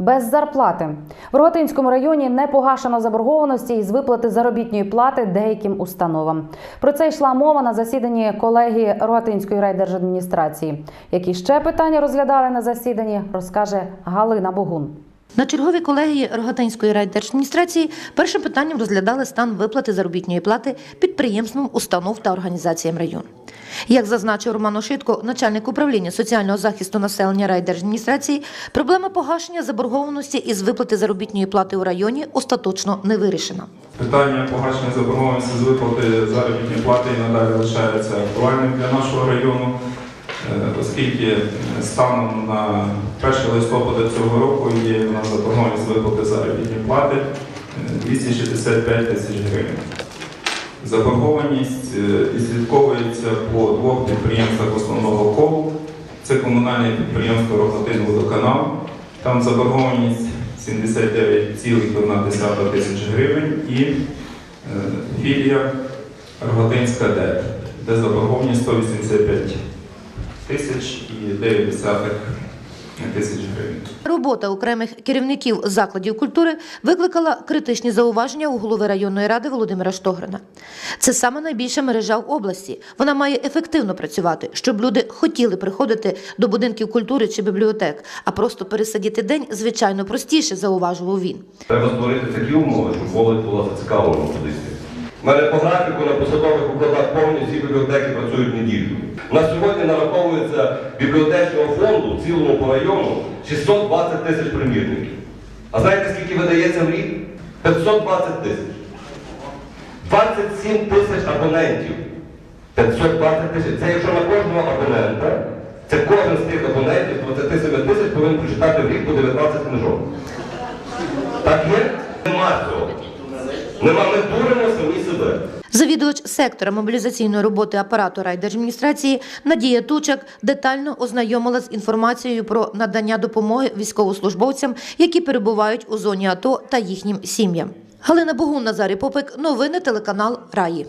Без зарплати в Рогатинському районі не погашено заборгованості із виплати заробітної плати деяким установам. Про це йшла мова на засіданні колегії Рогатинської райдержадміністрації. Які ще питання розглядали на засіданні, розкаже Галина Богун. На черговій колегії Рогатинської райдержадміністрації першим питанням розглядали стан виплати заробітної плати підприємствам, установ та організаціям району. Як зазначив Роман Ошитко, начальник управління соціального захисту населення райдержадміністрації, проблема погашення заборгованості із виплати заробітної плати у районі остаточно не вирішена. Питання погашення заборгованості з виплати заробітної плати і надалі лишається актуальним для нашого району, оскільки станом на 1 листопада цього року є у нас заборгованість виплати заробітної плати е, 265 тисяч гривень. Заборгованість е, відслідковується по двох підприємствах основного колу. Це комунальне підприємство Рогатин водоканал. Там заборгованість 79,1 тисяч гривень і е, філія Рогатинська ДЕТ, де заборгованість 185 тисяч і 9 десятих тисяч гривень. Робота окремих керівників закладів культури викликала критичні зауваження у голови районної ради Володимира Штогрина. Це саме найбільша мережа в області. Вона має ефективно працювати, щоб люди хотіли приходити до будинків культури чи бібліотек, а просто пересидіти день звичайно простіше, зауважував він. Треба створити такі умови, щоб молодь була зацікавлена кудись. У мене по графіку на посадових укладах повні всі бібліотеки працюють неділю. На сьогодні нараховується бібліотечного фонду в цілому по району 620 тисяч примірників. А знаєте, скільки видається в рік? 520 тисяч. 27 тисяч абонентів. 520 тисяч. Це якщо на кожного абонента, це кожен з тих абонентів 27 тисяч повинен прочитати в рік по 19 книжок. Так є? Нема цього. Нема, ми дуримо самі себе. Завідувач сектора мобілізаційної роботи апарату райдержадміністрації Надія Тучак детально ознайомила з інформацією про надання допомоги військовослужбовцям, які перебувають у зоні АТО та їхнім сім'ям. Галина Богун, Назарій Попик, новини телеканал Раї.